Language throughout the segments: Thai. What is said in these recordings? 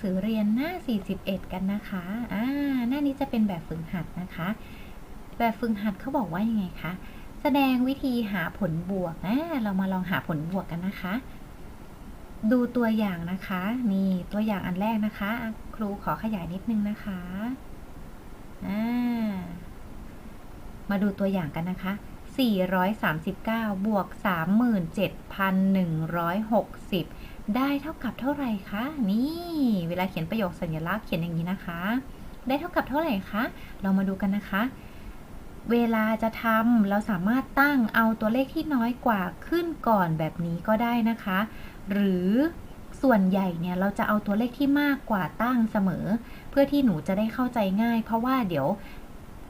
สือเรียนหน้า 41 กันนะคะ อ่า หน้านี้จะเป็นแบบฝึกหัดนะคะ แบบฝึกหัดเขาบอกว่ายังไงคะ แสดงวิธีหาผลบวกอ่าเรามาลองหาผลบวกกันนะคะ ดูตัวอย่างนะคะ นี่ตัวอย่างอันแรกนะคะอะครูขอขยายนิดนึงนะคะ อ่า มาดูตัวอย่างกันนะคะ 439 บวก 37,160ได้เท่ากับเท่าไหร่คะ นี่ เวลาเขียนประโยคสัญลักษณ์เขียนอย่างนี้นะคะ ได้เท่ากับเท่าไหร่คะ เรามาดูกันนะคะ เวลาจะทำเราสามารถตั้งเอาตัวเลขที่น้อยกว่าขึ้นก่อนแบบนี้ก็ได้นะคะ หรือส่วนใหญ่เนี่ยเราจะเอาตัวเลขที่มากกว่าตั้งเสมอ เพื่อที่หนูจะได้เข้าใจง่าย เพราะว่าเดี๋ยว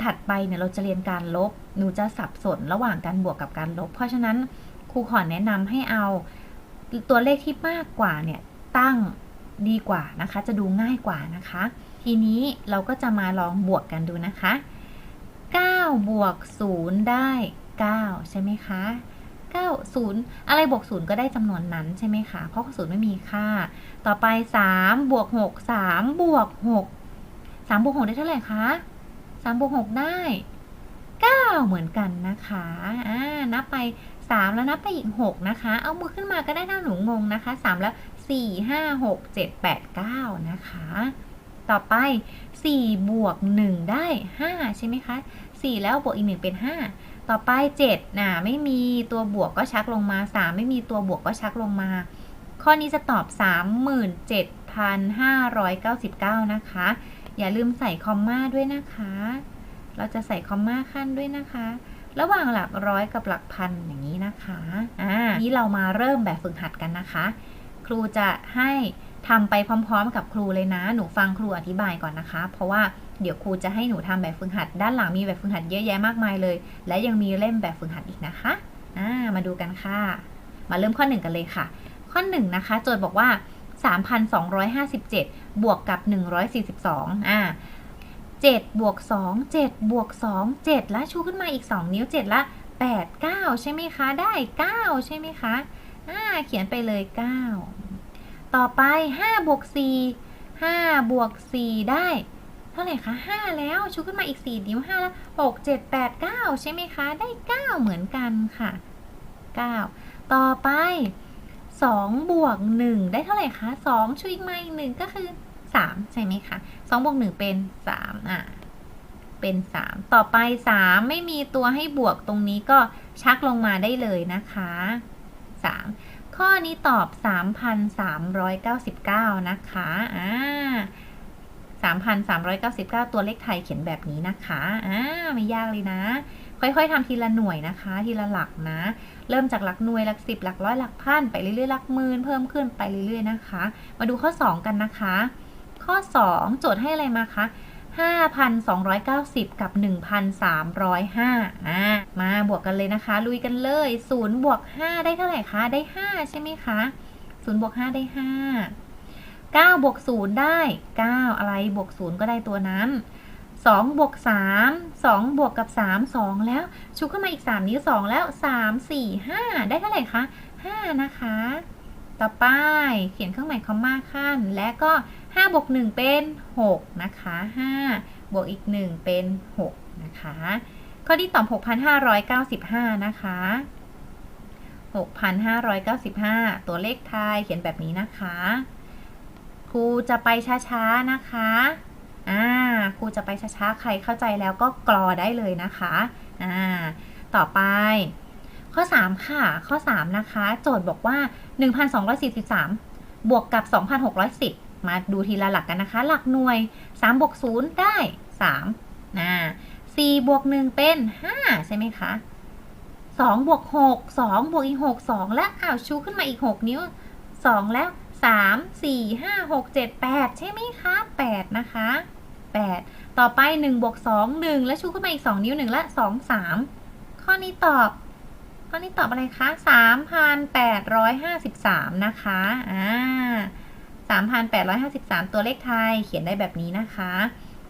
ถัดไปเนี่ยเราจะเรียนการลบ หนูจะสับสนระหว่างการบวกกับการลบ เพราะฉะนั้นครูขอแนะนำให้เอาตัวเลขที่มากกว่าเนี่ยตั้ง ดีกว่านะคะ จะดูง่ายกว่านะคะ ทีนี้เราก็จะมาลองบวกกันดูนะคะ 9 บวก 0 ได้ 9 ใช่ไหมคะ9 0 อะไรบวก 0 ก็ได้จำนวนนั้นใช่ไหมคะ เพราะ0ไม่มีค่า ต่อไป 3 บวก 6 3 บวก 6 3 บวก 6 ได้เท่าไหร่คะ 3 บวก 6 ได้ 9 เหมือนกันนะคะ อ่า นับไป 3 แล้วนับไปอีก 6 นะคะ เอามือขึ้นมาก็ได้ถ้าหนูงงนะคะ 3 แล้ว 4 5 6 7 8 9 นะคะ ต่อไป 4 บวก 1 ได้ 5 ใช่ไหมคะ 4 แล้วบวกอีก 1 เป็น 5 ต่อไป 7น่ะไม่มีตัวบวกก็ชักลงมา 3 ไม่มีตัวบวกก็ชักลงมา ข้อนี้จะตอบ 37,599 นะคะ อย่าลืมใส่คอมมาด้วยนะคะ เราจะใส่คอมมาขั้นด้วยนะคะ ระหว่างหลักร้อยกับหลักพันอย่างนี้นะคะอ่านี้เรามาเริ่มแบบฝึกหัดกันนะคะ ครูจะให้ทำไปพร้อม ๆ กับครูเลยนะ หนูฟังครูอธิบายก่อนนะคะ เพราะว่าเดี๋ยวครูจะให้หนูทำแบบฝึกหัด ด้านหลังมีแบบฝึกหัดเยอะแยะมากมายเลย และยังมีเล่มแบบฝึกหัดอีกนะคะอ่ามาดูกันค่ะ มาเริ่มข้อ 1 กันเลยค่ะ ข้อ 1 นะคะ โจทย์บอกว่า 3,257 บวกกับ 142อ่า 7บวก2 7บวก2 7 แล้วชูขึ้นมาอีก 2 นิ้ว 7 ละ 8 9 ใช่ไหมคะ ได้ 9 ใช่ไหมคะอ่าเขียนไปเลย 9 ต่อไป5บวก4 5บวก4ได้ เท่าไหร่คะ 5 แล้วชูขึ้นมาอีก 4 นิ้ว 5 แล้ว 6 7 8 9 ใช่ไหมคะ ได้ 9 เหมือนกันค่ะ 9 ต่อไป2บวก1ได้เท่าไหร่คะ2ชูอีกมาอีก1ก็คือ 3 ใช่ไหมคะ2บวก1เป็น3อะเป็น 3 ต่อไป 3 ไม่มีตัวให้บวกตรงนี้ก็ชักลงมาได้เลยนะคะ 3 ข้อนี้ตอบ 3,399 นะคะอ่า3,399 ตัวเลขไทยเขียนแบบนี้นะคะอ่าไม่ยากเลยนะ ค่อยๆทำทีละหน่วยนะคะ ทีละหลักนะ เริ่มจากหลักหน่วยหลักสิบหลักร้อยหลักพันไปเรื่อยๆหลักหมื่นเพิ่มขึ้นไปเรื่อยๆนะคะ มาดูข้อ 2 กันนะคะ ข้อ 2 โจทย์ให้อะไรมาคะ 5,290 กับ 1,305อ่ามาบวกกันเลยนะคะ ลุยกันเลย 0 บวก 5 ได้เท่าไหร่คะ ได้ 5 ใช่ไหมคะ 0 บวก 5 ได้ 5 9 บวก 0 ได้ 9 อะไรบวก 0 ก็ได้ตัวนั้น2บวก3 2บวกกับ 3 2 แล้ว ชุกขึ้นมาอีก 3นิ้ว2แล้ว 3 4 5 ได้เท่าไหร่คะ 5 นะคะ ต่อไปเขียนเครื่องหมายคอมมาขั้น และก็ 5 บวก 1 เป็น 6 นะคะ 5 บวกอีก 1 เป็น 6 นะคะ ข้อที่ตอบ 6,595 นะคะ 6,595 ตัวเลขไทยเขียนแบบนี้นะคะ ครูจะไปช้าๆ นะคะอ่าครูจะไปช้าๆ ใครเข้าใจแล้วก็กรอได้เลยนะคะอ่าต่อไป ข้อ 3 ค่ะ ข้อ 3 นะคะ โจทย์บอกว่า 1,243 บวกกับ 2,610 มาดูทีละหลักกันนะคะ หลักหน่วย 3 บวก 0 ได้ 3นะ4บวก 1 เป็น 5 ใช่ไหมคะ2บวก6 2บวกอีก 6 2 และอ้าวชูขึ้นมาอีก 6 นิ้ว 2 แล้ว 3 4 5 6 7 8 ใช่ไหมคะ 8 นะคะ 8 ต่อไป 1 บวก 2 1 แล้วชูขึ้นมาอีก 2 นิ้ว 1 และ 2 3 ข้อนี้ตอบ ข้อนี้ตอบอะไรคะ3,853 นะคะ อ่า3,853 ตัวเลขไทยเขียนได้แบบนี้นะคะ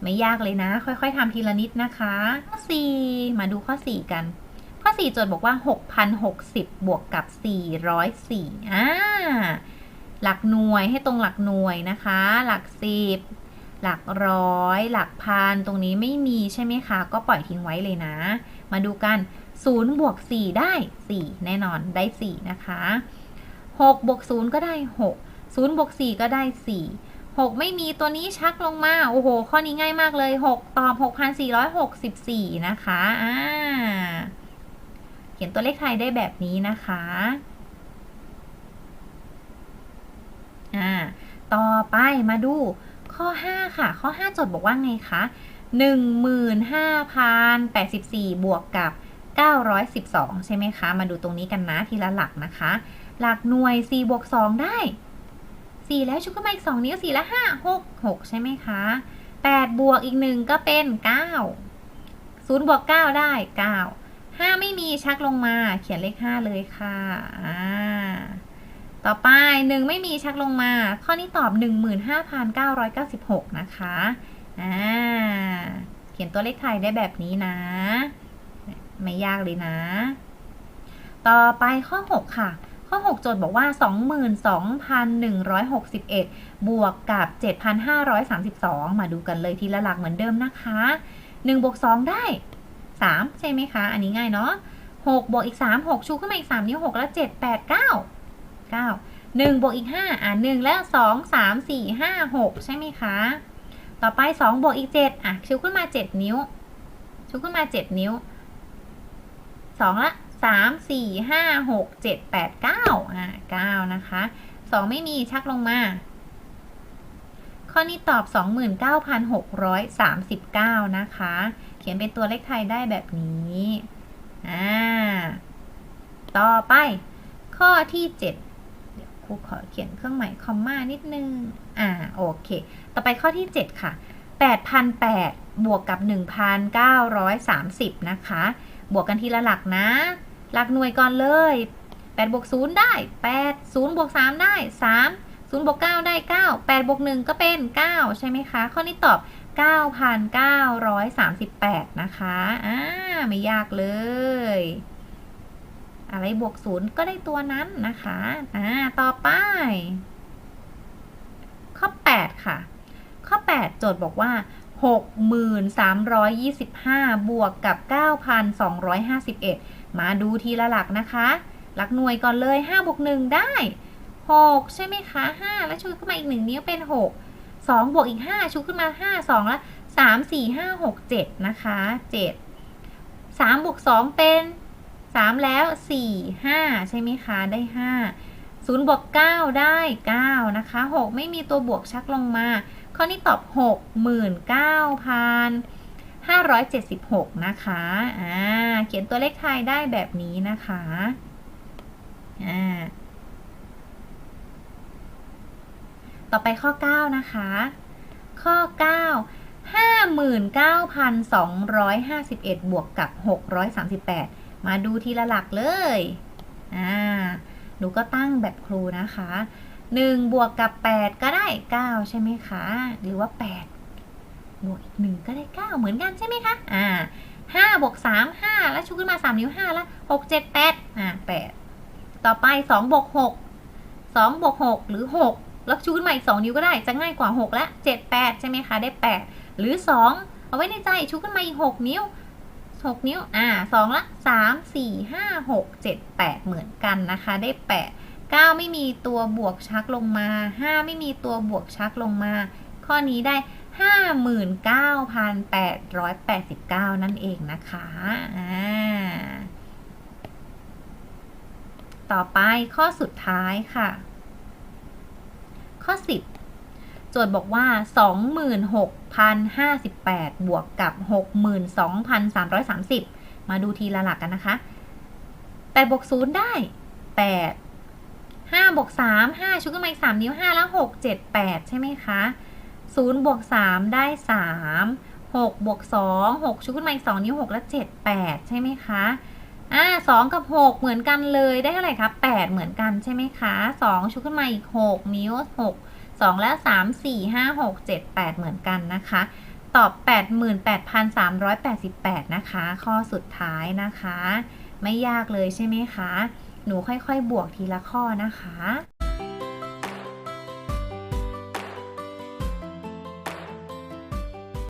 ไม่ยากเลยนะ ค่อยๆทำทีละนิดนะคะ ข้อ 4 มาดูข้อ 4 กัน ข้อ 4 โจทย์บอกว่า 6,060 บวกกับ 404 อ่า หลักหน่วยให้ตรงหลักหน่วยนะคะ หลักสิบหลักร้อย หลักพัน ตรงนี้ไม่มีใช่ไหมคะ ก็ปล่อยทิ้งไว้เลยนะ มาดูกัน 0บวก4ได้ 4 แน่นอนได้ 4 นะคะ6บวก0ก็ได้ 6 0บวก4ก็ได้ 4 6 ไม่มีตัวนี้ชักลงมา โอ้โห ข้อนี้ง่ายมากเลย 6 ตอบ 6,464 นะคะอ่าเขียนตัวเลขไทยได้แบบนี้นะคะอ่าต่อไปมาดูข้อ 5 ค่ะ ข้อ 5 จดบอกว่าไงคะ 15,084 บวกกับ 912 ใช่ไหมคะ มาดูตรงนี้กันนะทีละหลักนะคะ หลักหน่วย 4 บวก 2 ได้ 4 แล้วชุดขึ้นมาอีก 2 นิ้ว 4 แล้ว5 6 6 ใช่ไหมคะ 8 บวกอีก 1 ก็เป็น 9 0 บวก 9 ได้ 9 5 ไม่มีชักลงมา เขียนเลข 5 เลยค่ะอ่าต่อไป 1 ไม่มีชักลงมา ข้อนี้ตอบ 15,996 นะคะอ่าเขียนตัวเลขไทยได้แบบนี้นะ ไม่ยากเลยนะ ต่อไปข้อ 6 ค่ะข้อ 6 โจทย์บอกว่า 22,161 บวกกับ 7,532 มาดูกันเลยทีละหลักเหมือนเดิมนะคะ 1 บวก 2 ได้ 3 ใช่ไหมคะ อันนี้ง่ายเนาะ6บวกอีก 3 6 ชูขึ้นมาอีก 3 นิ้ว 6 แล้ว 7 8 9 9 1บวกอีก 5 อะ 1 แล้ว 2 3 4 5 6 ใช่ไหมคะ ต่อไป 2 บวกอีก 7 อะ ชูขึ้นมา 7 นิ้ว ชูขึ้นมา 7 นิ้ว 2ละ3 4 5 6 7 8 9อะ9นะคะ2ไม่มีชักลงมา ข้อนี้ตอบ 29,639 นะคะ เขียนเป็นตัวเลขไทยได้แบบนี้อ่าต่อไป ข้อที่ 7 เดี๋ยวครูขอเขียนเครื่องหมายคอมมานิดนึง อ่าโอเค ต่อไปข้อที่ 7 ค่ะ 8,008บวกกับ 1,930 นะคะ บวกกันทีละหลักนะ หลักหน่วยก่อนเลย8บวก0ได้ 8 0บวก3ได้ 3 0บวก9ได้ 9 8บวก1ก็เป็น 9 ใช่ไหมคะ ข้อนี้ตอบ 9,938 นะคะอ่าไม่ยากเลย อะไรบวก 0 ก็ได้ตัวนั้นนะคะอ่าต่อไป ข้อ 8 ค่ะ ข้อ 8 โจทย์บอกว่า 6,325 บวกกับ 9,251 มาดูทีละหลักนะคะ หลักหน่วยก่อนเลย 5 บวก 1 ได้ 6 ใช่ไหมคะ 5 แล้วชูขึ้นมาอีก 1 นิ้วเป็น 6 2 บวกอีก 5 ชูขึ้นมา 5 2 แล้ว 3 4 5 6 7 นะคะ 7 3 บวก 2 เป็น 3 แล้ว 4 5 ใช่ไหมคะ ได้ 5 0 บวก 9 ได้ 9 นะคะ 6 ไม่มีตัวบวกชักลงมา ข้อนี้ตอบ 69,576 นะคะอ่าเขียนตัวเลขไทยได้แบบนี้นะคะอ่าต่อไปข้อ 9 นะคะ ข้อ 9 59,251 บวกกับ 638 มาดูทีละหลักเลย อ่า หนูก็ตั้งแบบครูนะคะ 1 บวกกับ 8 ก็ได้ 9 ใช่ไหมคะ หรือว่า 8 บวกอีก 1 ก็ได้ 9 เหมือนกันใช่ไหมคะ อ่า5บวก3 5 แล้วชูขึ้นมา 3 นิ้ว 5 แล้ว 6 7 8 อ่า 8 ต่อไป 2 บวก 6 2 บวก 6 หรือ 6 แล้วชูขึ้นมาอีก 2 นิ้วก็ได้ จะง่ายกว่า 6 และ 7 8 ใช่ไหมคะ ได้ 8 หรือ 2 เอาไว้ในใจชูขึ้นมาอีก 6 นิ้ว 6 นิ้ว อ่า 2 ละ 3 4 5 6 7 8 เหมือนกันนะคะ ได้ 8 9 ไม่มีตัวบวกชักลงมา 5 ไม่มีตัวบวกชักลงมา ข้อนี้ได้ 59,889 นั่นเองนะคะต่อไปข้อสุดท้ายค่ะ ข้อ 10 โจทย์บอกว่า 26,058 บวกกับ 62,330 มาดูทีละหลักกันนะคะ8บวก0ได้ 8 บวก3 5ชุดขึ้นมาอีก3นิ้ว 5 แล้ว 6 7 8 ใช่ไหมคะ0บวก3ได้ 3 6บวก2 6ชุดขึ้นมาอีก2นิ้ว 6 แล้ว7 8 ใช่ไหมคะอ่า2กับ 6 เหมือนกันเลยได้เท่าไหร่คะ8 เหมือนกันใช่ไหมคะ 2ชุดขึ้นมาอีก 6 นิ้ว 6 2 แล้ว3 4 5 6 7 8 เหมือนกันนะคะ ตอบ 88,388 นะคะ ข้อสุดท้ายนะคะ ไม่ยากเลยใช่ไหมคะ นูค่อยๆ บวกทีละข้อนะคะ